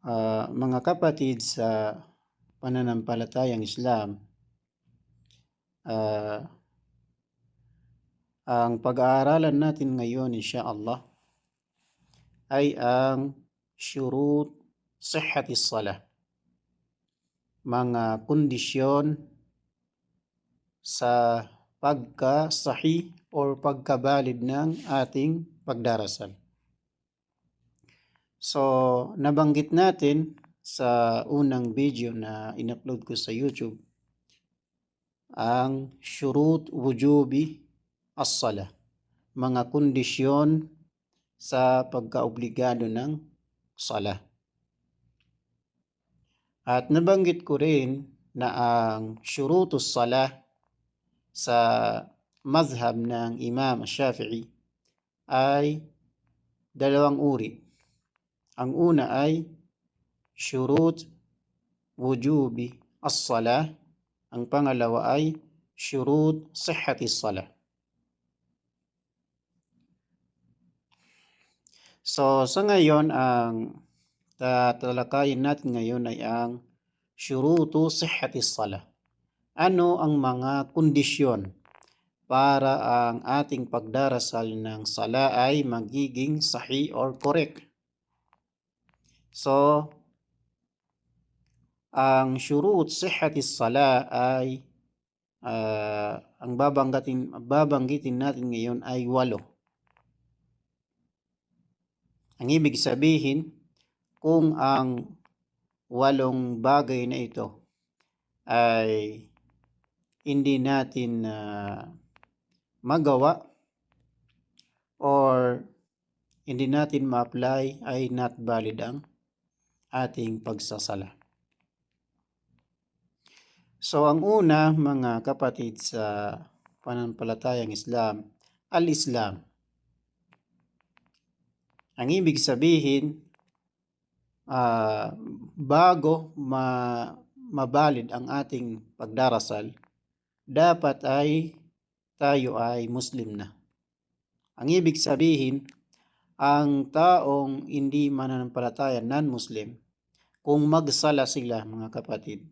Ah, mga kapatid sa pananampalatayang Islam, ah, ang pag-aaralan natin ngayon insya-Allah ay ang syurut sihhati salah. Mga kondisyon sa pagka-sahih or pagkabalid ng ating pagdarasal. So, nabanggit natin sa unang video na in-upload ko sa YouTube ang syurut wujubi as-salah. Mga kondisyon sa pagkaobligado ng salah. At nabanggit ko rin na ang syurutus salah sa mazhab ng Imam Shafi'i ay dalawang uri. Ang una ay syurut wujubi as-salah. Ang pangalawa ay syurut sihhati salah. So, sa ngayon, ang tatalakayin natin ngayon ay ang syurutu sihhati salah. Ano ang mga kondisyon para ang ating pagdarasal ng sala ay magiging sahih or correct? So, ang syurut sihhati sala ay uh, ang babanggitin, babanggitin natin ngayon ay walo. Ang ibig sabihin, kung ang walong bagay na ito ay hindi natin uh, magawa or hindi natin ma-apply ay not valid ang ating pagsasala. So ang una mga kapatid sa pananampalatayang Islam, al-Islam. Ang ibig sabihin, uh, bago ma mabalid ang ating pagdarasal, dapat ay tayo ay Muslim na. Ang ibig sabihin, ang taong hindi mananampalataya non-Muslim, kung magsala sila mga kapatid,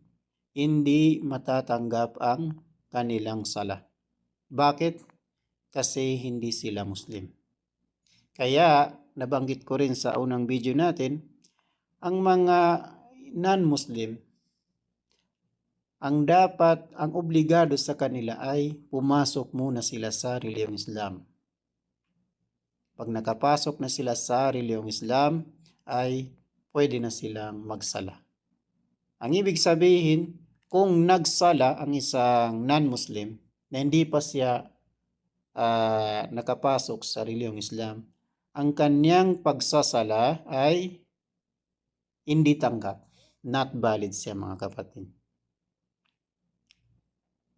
hindi matatanggap ang kanilang sala. Bakit? Kasi hindi sila Muslim. Kaya nabanggit ko rin sa unang video natin, ang mga non-Muslim, ang dapat, ang obligado sa kanila ay pumasok muna sila sa reliyong Islam. Pag nakapasok na sila sa reliyong Islam, ay pwede na silang magsala. Ang ibig sabihin, kung nagsala ang isang non-Muslim na hindi pa siya uh, nakapasok sa reliyong Islam, ang kanyang pagsasala ay hindi tanggap. Not valid siya mga kapatid.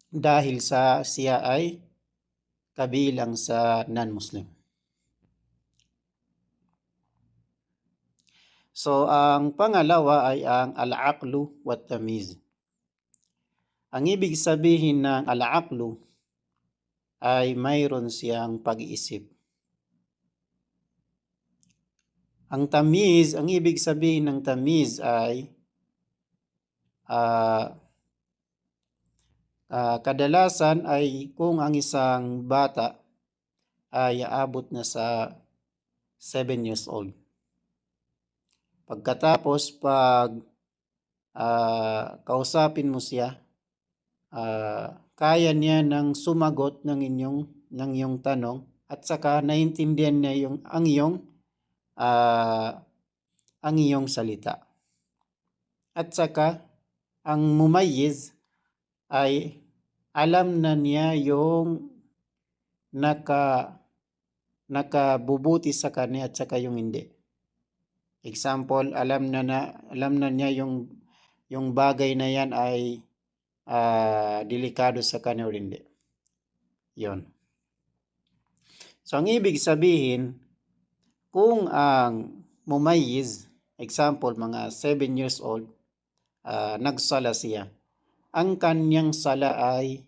Dahil sa siya ay kabilang sa non-Muslim. So, ang pangalawa ay ang al-aqlu wa tamiz. Ang ibig sabihin ng al-aqlu ay mayroon siyang pag-iisip. Ang tamiz, ang ibig sabihin ng tamiz ay uh, uh, kadalasan ay kung ang isang bata ay aabot na sa 7 years old. Pagkatapos pag uh, kausapin mo siya, uh, kaya niya nang sumagot ng inyong ng iyong tanong at saka naintindihan niya yung ang iyong uh, ang iyong salita. At saka, ang mumayiz ay alam na niya yung naka nakabubuti sa kanya at saka yung hindi. Example, alam na, na alam na niya yung yung bagay na yan ay uh, delikado sa kanya o hindi. Yon. So ang ibig sabihin, kung ang mumayiz, example, mga 7 years old, uh, nagsala siya, ang kanyang sala ay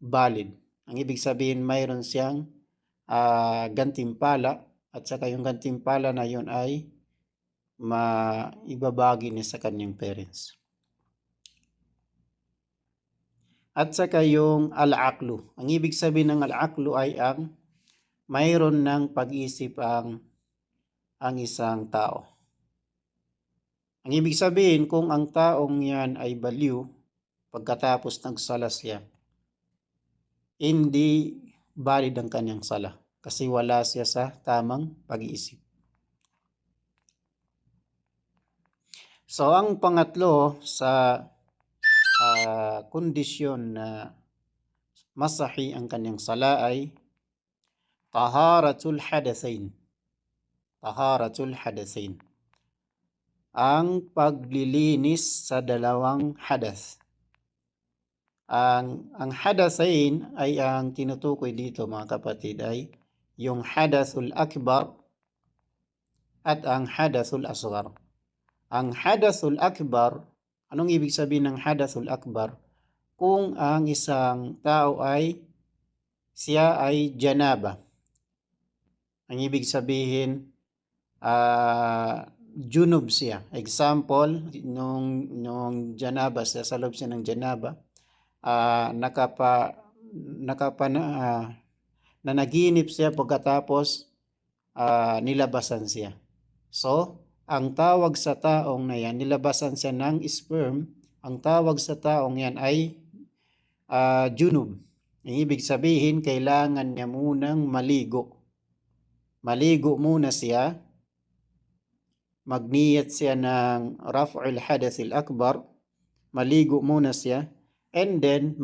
valid. Ang ibig sabihin, mayroon siyang uh, gantimpala at saka yung gantimpala na yun ay maibabagi niya sa kanyang parents. At saka yung al-aqlu. Ang ibig sabihin ng al-aqlu ay ang mayroon ng pag-isip ang ang isang tao. Ang ibig sabihin kung ang taong yan ay baliw pagkatapos nagsala siya, hindi valid ang kanyang sala kasi wala siya sa tamang pag-iisip. So ang pangatlo sa uh, kondisyon na masahi ang kanyang sala ay taharatul hadathain. Taharatul hadathain. Ang paglilinis sa dalawang hadas. Ang ang hadathain ay ang tinutukoy dito mga kapatid ay yung hadathul akbar at ang hadathul asghar. Ang hadathul akbar, anong ibig sabihin ng hadathul akbar? Kung ang isang tao ay siya ay janaba. Ang ibig sabihin, uh, junub siya. Example, nung, nung janaba siya, sa loob siya ng janaba, uh, nakapa, nakapa na, uh, nanaginip siya pagkatapos uh, nilabasan siya. So, ang tawag sa taong na yan, nilabasan siya ng sperm, ang tawag sa taong yan ay uh, junub. Ang ibig sabihin, kailangan niya munang maligo. Maligo muna siya, magniyat siya ng raf'ul hadath akbar maligo muna siya, and then